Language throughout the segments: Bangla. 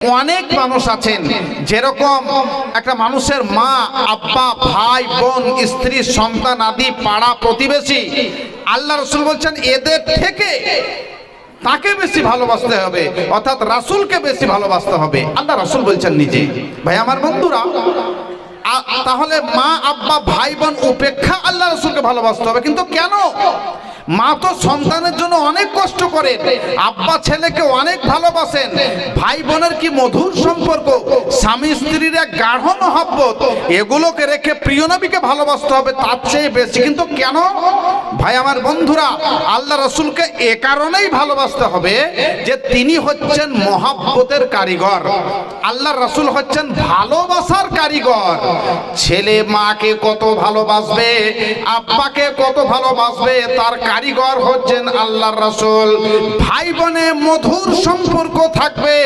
অনেক মানুষ আছেন। যেরকম একটা মানুষের মা, আব্বা, ভাই, বোন, স্ত্রী, সন্তান আদি, পাড়া প্রতিবেশী, আল্লাহ রসুল বলছেন, এদের থেকে তাকে বেশি ভালোবাসতে হবে, অর্থাৎ রাসূলকে বেশি ভালোবাসতে হবে। আল্লাহ রসুল বলছেন নিজে। ভাই, আমার বন্ধুরা তাহলে মা, আব্বা, ভাই, বোন উপেক্ষা আল্লাহ রসুলকে ভালোবাসতে হবে, কিন্তু কেন? মা তো সন্তানের জন্য অনেক কষ্ট করেন আব্বা ছেলেকে অনেক ভালোবাসেন। ভাই বোনের কি মধুর সম্পর্ক? স্বামী স্ত্রীর এক গাঢ় মহব্বত। এগুলোকে রেখে প্রিয় নবীকে ভালোবাসতে হবে, তার চেয়ে বেশি কিন্তু কেন? ভাই আমার বন্ধুরা, আল্লাহ রসুলকে এ কারণেই ভালোবাসতে হবে যে তিনি হচ্ছেন মহাব্বতের কারিগর। আল্লাহ রসুল হচ্ছেন ভালোবাসার কারিগর। ছেলে মাকে কত ভালোবাসবে, আব্বাকে কত ভালোবাসবে, তার কারিগর হচ্ছেন আল্লাহর রসুল। ভাই বোনে মধুর সম্পর্ক থাকবে,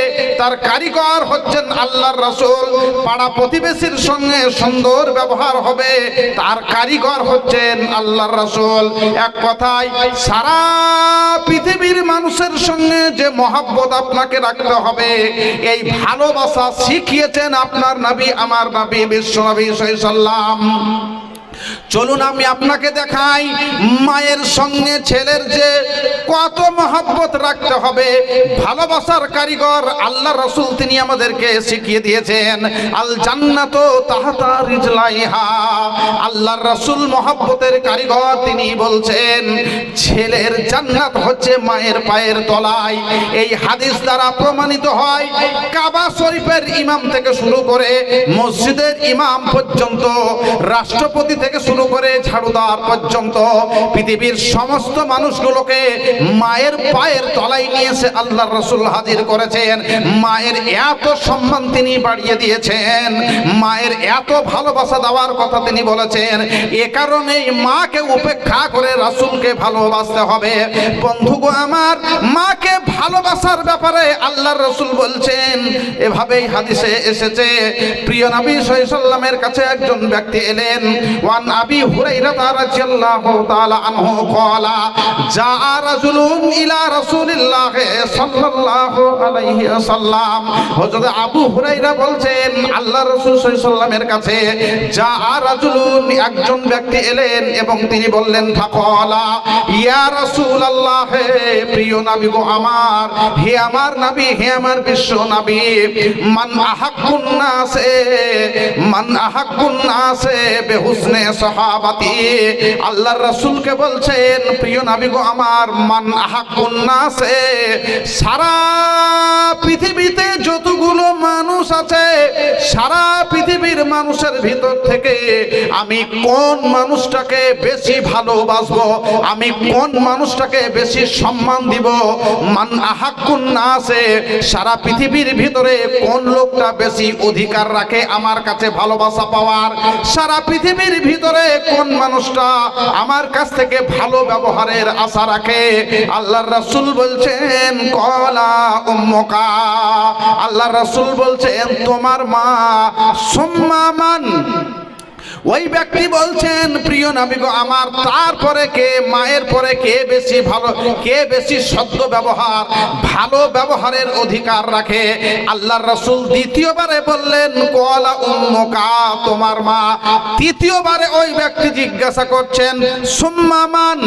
তার কারিগর হচ্ছেন আল্লাহর রসুল। পাড়া প্রতিবেশীর সঙ্গে সুন্দর ব্যবহার হবে, তার কারিগর হচ্ছেন আল্লাহর রসুল। এক কথায়, সারা পৃথিবীর মানুষের সঙ্গে যে মহাব্বত আপনাকে রাখতে হবে, এই ভালোবাসা শিখিয়েছেন আপনার নবী, আমার নবী বিশ্ব নবী সাল্লাম চলুন আমি আপনাকে দেখাই, মায়ের সঙ্গে ছেলের যে কত মহাব্বত রাখতে হবে, ভালোবাসার কারিগর আল্লাহ রসুল তিনি আমাদেরকে শিখিয়ে দিয়েছেন আল জান্নাত তাহাতা আল্লাহর রসুল মহাব্বতের কারিগর তিনি বলছেন, ছেলের জান্নাত হচ্ছে মায়ের পায়ের তলায়। এই হাদিস দ্বারা প্রমাণিত হয়, কাবা শরীফের ইমাম থেকে শুরু করে মসজিদের ইমাম পর্যন্ত রাষ্ট্রপতি থেকে শুরু করে ঝাড়ুদার পর্যন্ত পৃথিবীর সমস্ত মানুষগুলোকে মায়ের পায়ের তলায় নিয়ে এসে আল্লাহ রসুল হাজির করেছেন। মায়ের এত সম্মান তিনি বাড়িয়ে দিয়েছেন। মায়ের এত ভালোবাসা দেওয়ার কথা তিনি বলেছেন। এ কারণেই মাকে উপেক্ষা করে রাসূলকে ভালোবাসতে হবে। বন্ধুগো আমার, মাকে ভালোবাসার ব্যাপারে আল্লাহর রসুল বলছেন, এভাবেই হাদিসে এসেছে। প্রিয় নবী সাল্লামের কাছে একজন ব্যক্তি এলেন। আনহু ক্বালা জা রাজুলুন ইলা রাসূলিল্লাহ সাল্লাল্লাহু আলাইহি ওয়াসাল্লাম হযরত আবু হুরাইরা বলছেন, আল্লাহ রাসূল সাল্লামের কাছে যা রাজুলুন একজন ব্যক্তি এলেন এবং তিনি বললেন ফাকলা ইয়া রাসূলুল্লাহ, প্রিয় নবী গো আমার, হে আমার নবী, হে আমার বিশ্ব নবী, মান আহাক্কুন নাসে, মান আহাক্কুন নাসে সাহাবাতি আল্লাহর রাসূলকে বলছেন প্রিয় নবী গো আমার মান আহাক্কুন নাসে সারা পৃথিবীতে যতগুলো মানুষের ভিতর থেকে আমি কোন মানুষটাকে বেশি ভালোবাসবো? আমি কোন মানুষটাকে বেশি সম্মান দিব? মান আহাক্কুন না আছে সারা পৃথিবীর ভিতরে কোন লোকটা বেশি অধিকার রাখে আমার কাছে ভালোবাসা পাওয়ার? সারা পৃথিবীর ভিতরে কোন মানুষটা আমার কাছ থেকে ভালো ব্যবহারের আশা রাখে? আল্লাহর রাসূল বলছেন, কলা উম্মকা। আল্লাহ রাসূল বলছেন, তোমার মা সম্মান Come on. ওই ব্যক্তি বলছেন, প্রিয় নবী গো, আমার তারপরে কে, মায়ের পরে কে বেশি ভালো, কে বেশি সদ্য ব্যবহার, ভালো ব্যবহারের অধিকার রাখে? আল্লাহর রাসূল দ্বিতীয়বারে বললেন, কলা উম্মকা, তোমার মা। তৃতীয়বারে ওই ব্যক্তি জিজ্ঞাসা করছেন সুম্মামান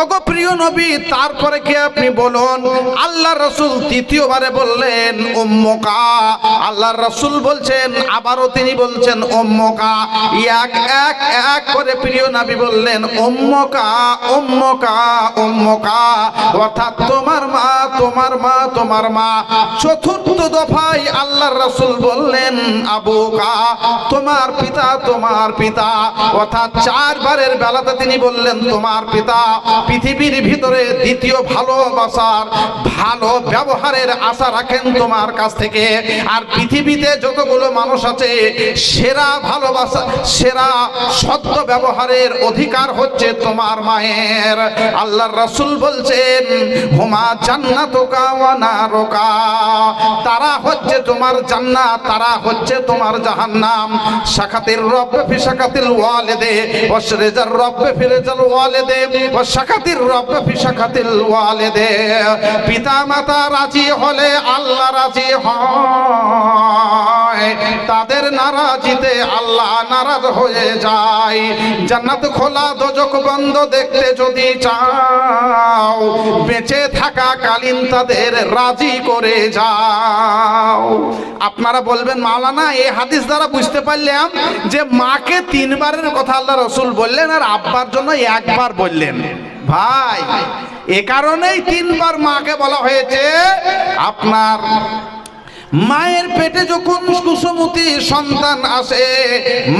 ওগো প্রিয় নবী, তারপরে কে আপনি বলুন? আল্লাহর রাসূল তৃতীয়বারে বললেন, উম্মকা। আল্লাহর রাসূল বলছেন, আবারও তিনি বলছেন, উম্মকা। এক এক এক করে প্রিয় নবী বললেন অম্মকা অম্মকা অম্মকা অর্থাৎ তোমার মা তোমার মা তোমার মা। চতুর্থ দফায় আল্লাহর রাসূল বললেন আবুকা তোমার পিতা তোমার পিতা। অর্থাৎ চারবারের বেলাতে তিনি বললেন, তোমার পিতা পৃথিবীর ভিতরে দ্বিতীয় ভালোবাসার ভালো ব্যবহারের আশা রাখেন তোমার কাছ থেকে। আর পৃথিবীতে যতগুলো মানুষ আছে, সেরা ভালোবাসা, সেরা সদ্য ব্যবহারের অধিকার হচ্ছে তোমার মায়ের। আল্লাহর রাসূল বলছেন, হুমা জান্নাতুকা ওয়া তারা হচ্ছে তোমার জান্নাত, তারা হচ্ছে তোমার জাহান্নাম। শাকাতির রব ফি শাকাতিল ওয়ালিদে ওয়াশরিজার রব ফি রিজাল ওয়ালিদে ওয়া শাকাতির রব ফি শাকাতিল ওয়ালিদে। পিতা মাতা রাজি হলে আল্লাহ রাজি হয় তাদের নারাজিতে আল্লাহ নারাজ হয়ে যায়। জান্নাত খোলা দোজক বন্ধ দেখতে যদি চাও, বেঁচে থাকা কালীন তাদের রাজি করে যাও। আপনারা বলবেন, মাওলানা এই হাদিস দ্বারা বুঝতে পারলাম যে মাকে তিনবারের কথা আল্লাহ রসুল বললেন আর আব্বার জন্য একবার বললেন। ভাই, এ কারণেই তিনবার মাকে বলা হয়েছে, আপনার মায়ের পেটে যখন কুসুমতি সন্তান আসে,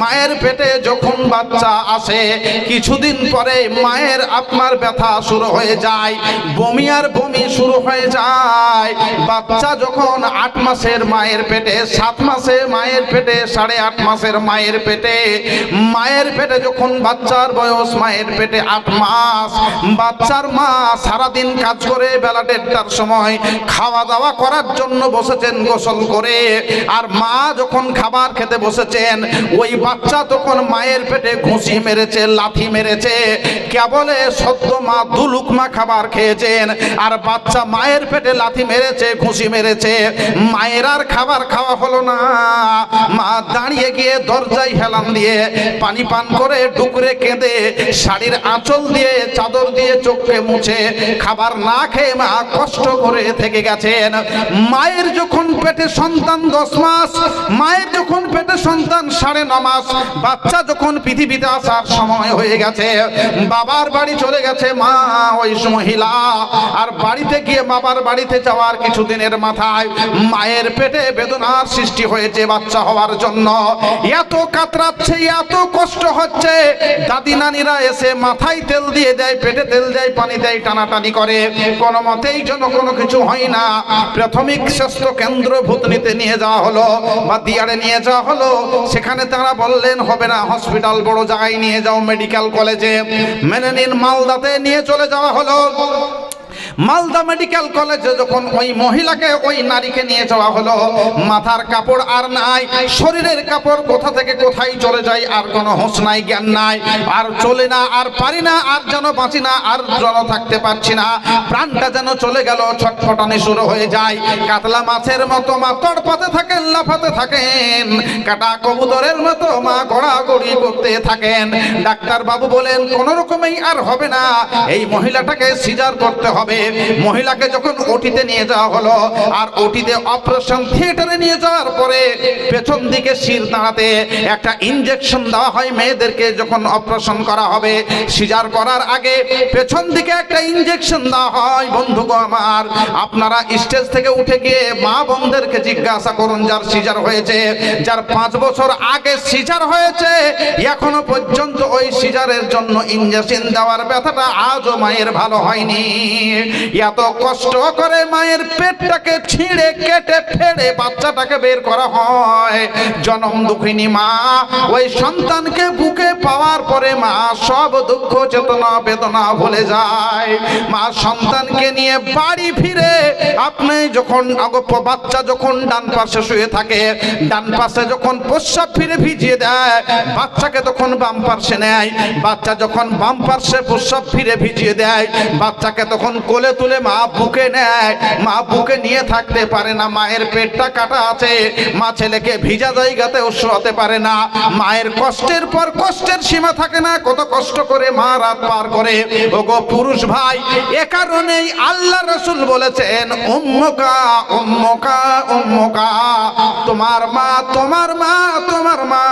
মায়ের পেটে যখন বাচ্চা আসে, কিছুদিন পরে মায়ের আপনার ব্যথা শুরু হয়ে যায়, বমি আর বমি শুরু হয়ে যায়। বাচ্চা যখন আট মাসের মায়ের পেটে, সাত মাসে মায়ের পেটে, সাড়ে আট মাসের মায়ের পেটে মায়ের পেটে যখন বাচ্চার বয়স, মায়ের পেটে আট মাস, বাচ্চার মা সারাদিন কাজ করে বেলা দেড়টার সময় খাওয়া দাওয়া করার জন্য বসেছেন গোসল করে, আর মা যখন খাবার খেতে বসেছেন, ওই বাচ্চা তখন মায়ের পেটে ঘুষি মেরেছে, লাথি মেরেছে কেবলে সদ্য মা দুলুকমা খাবার খেয়েছেন, আর বাচ্চা মায়ের পেটে লাথি মেরেছে, ঘুষি মেরেছে, মায়ের আর খাবার খাওয়া হলো না। মা দাঁড়িয়ে গিয়ে দরজায় হেলান দিয়ে পানি পান করে ডুকরে কেঁদে শাড়ির আঁচল দিয়ে চাদর দিয়ে চোখে মুছে খাবার না খেয়ে মা কষ্ট করে থেকে গেছেন। মায়ের যখন পেটে সন্তান দশ মাস, মায়ের যখন পেটে সন্তান সাড়ে ন মাস, বাচ্চা যখন পৃথিবীতে আসার সময় হয়ে গেছে, বাবার বাড়ি চলে গেছে মা ওই মহিলা আর বাড়িতে গিয়ে বাবার বাড়িতে যাওয়ার কিছুদিনের মাথায় মায়ের পেটে বেদনার সৃষ্টি হয়েছে বাচ্চা হওয়ার জন্য। এত কাতরাচ্ছে, এত কষ্ট হচ্ছে। দাদি নানিরা এসে মাথায় তেল দিয়ে দেয়, পেটে তেল দেয়, পানি দেয়, টানাটানি করে। কোনো মতেই যেন কোনো কিছু হয় না। প্রাথমিক স্বাস্থ্য কেন্দ্র ভূতনিতে নিয়ে যাওয়া হলো বা দিয়ারে নিয়ে যাওয়া হলো। সেখানে তারা বললেন, হবে না, হসপিটাল বড় জায়গায় নিয়ে যাও, মেডিকেল কলেজে। মেনে নিন, মালদাতে নিয়ে চলে যাওয়া হলো। মালদা মেডিকেল কলেজে যখন ওই মহিলাকে ওই নারীকে নিয়ে যাওয়া হলো, মাথার কাপড় আর নাই, শরীরের কাপড় কোথা থেকে কোথায় চলে যায় আর কোনো হোঁশ নাই, জ্ঞান নাই। আর চলে না, আর পারি না, আর যেন বাঁচি না, আর যেন থাকতে পারছি না, প্রাণটা যেন চলে গেল, ছটফটানি শুরু হয়ে যায়। কাতলা মাছের মতো মা তড়পাতে থাকেন, লাফাতে থাকেন। কাটা কবুতরের মতো মা গড়াগড়ি করতে থাকেন। ডাক্তার বাবু বলেন, কোন রকমেই আর হবে না। এই মহিলাটাকে সিজার করতে হবে। মহিলাকে যখন ওটিতে নিয়ে যাওয়া হলো, আর ওটিতে অপারেশন থিয়েটারে নিয়ে যাওয়ার পরে পেছন দিকে শির দাঁড়াতে একটা ইনজেকশন দেওয়া হয় মেয়েদেরকে যখন অপারেশন করা হবে, সিজার করার আগে পেছন দিকে একটা ইনজেকশন দেওয়া হয়, বন্ধু আমার, আপনারা স্টেজ থেকে উঠে গিয়ে মা বোনদেরকে জিজ্ঞাসা করুন যার সিজার হয়েছে, যার পাঁচ বছর আগে সিজার হয়েছে, এখনও পর্যন্ত ওই সিজারের জন্য ইঞ্জেকশন দেওয়ার ব্যথাটা আজও মায়ের ভালো হয়নি। এত কষ্ট করে মায়ের পেটটাকে ছিঁড়ে কেটে ফেড়ে বাচ্চাটাকে বের করা হয়। জনম দুঃখিনী মা, ওই সন্তানকে বুকে পাওয়ার পরে মা সব দুঃখ চেতনা বেদনা ভুলে যায়। মা সন্তানকে নিয়ে বাড়ি ফিরে আপনি যখন বাচ্চা যখন ডান পাশে শুয়ে থাকে, ডান পাশে যখন প্রস্রাব ফিরে ভিজিয়ে দেয়, বাচ্চাকে তখন বাম পার্শ্বে নেয়, বাচ্চা যখন বাম পার্শ্বে প্রস্রাব ফিরে ভিজিয়ে দেয়, বাচ্চাকে তখন কোলে তুলে মা বুকে নেয়। মা বুকে নিয়ে থাকতে পারে না, মায়ের পেটটা কাটা আছে, মা ছেলেকে ভিজা জায়গাতেও শোয়াতে পারে না। মায়ের কষ্টের পর কষ্টের সীমা থাকে। না, কত কষ্ট করে মা রাত পার করে। ওগো পুরুষ ভাই, এ কারণেই আল্লাহ রসুল বলেছেন, উম্মকা উম্মকা উম্মকা, তোমার মা তোমার মা তোমার মা।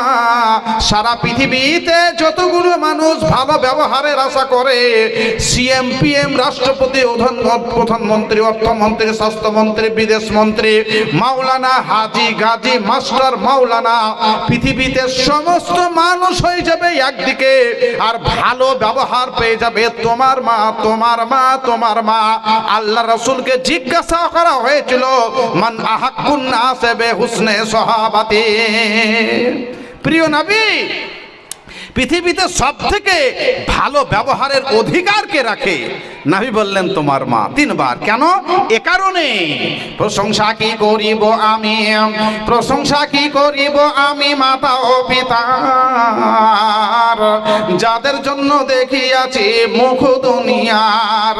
সারা পৃথিবীতে যতগুলো মানুষ ভালো ব্যবহারের আশা করে, সিএম, পিএম, রাষ্ট্রপতি প্রধান- প্রধানমন্ত্রী অর্থমন্ত্রী, স্বাস্থ্যমন্ত্রী, বিদেশ মন্ত্রী, মাওলানা, হাজি, গাজী, মাস্টার, মাওলানা, পৃথিবীতে সমস্ত মানুষ হয়ে যাবে একদিকে। আর ভালো ব্যবহার পেয়ে যাবে তোমার মা তোমার মা তোমার মা। আল্লাহ রসুলকে জিজ্ঞাসা করা হয়েছিল, মান আহাকুন্না সেবে হুসনে সহাবাতি? প্রিয় নবী পৃথিবীতে সব থেকে ভালো ব্যবহারের অধিকার কে রাখে? নাভি বললেন, তোমার মা। তিনবার, কেন? এ কারণে। প্রশংসা কি করিব আমি? প্রশংসা কি করিব আমি, মাতা ও পিতার? যাদের জন্য দেখিয়াছি মুখ দুনিয়ার,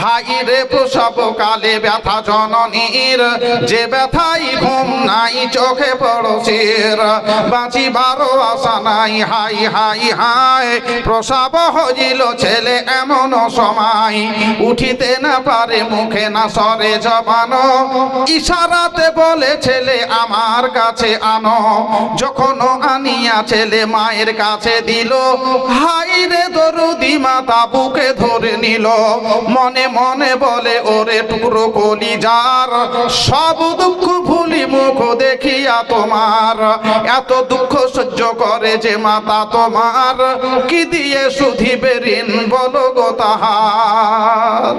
হাই রে প্রসব কালে ব্যথা জননীর, যে ব্যথাই ঘুম নাই চোখে পড়ছির বাঁচিবারও আশা নাই, হাই হাই হাই প্রসব হইল ছেলে এমন সময়। উঠিতে না পারে, মুখে না সরে জবানো। ইশারাতে বলে, ছেলে, আমার কাছে আনো। যখন আনিয়া ছেলে মায়ের কাছে দিল হাই রে দরুদি মাতা, বুকে ধরে নিল। মনে মনে বলে, ওরে টুকরো কলি যার সব দুঃখ ভুলি মুখ দেখিয়া তোমার। এত দুঃখ সহ্য করে যে মাতা তোমার। কি দিয়ে সুধিবে ঋণ বলো গো তাহার?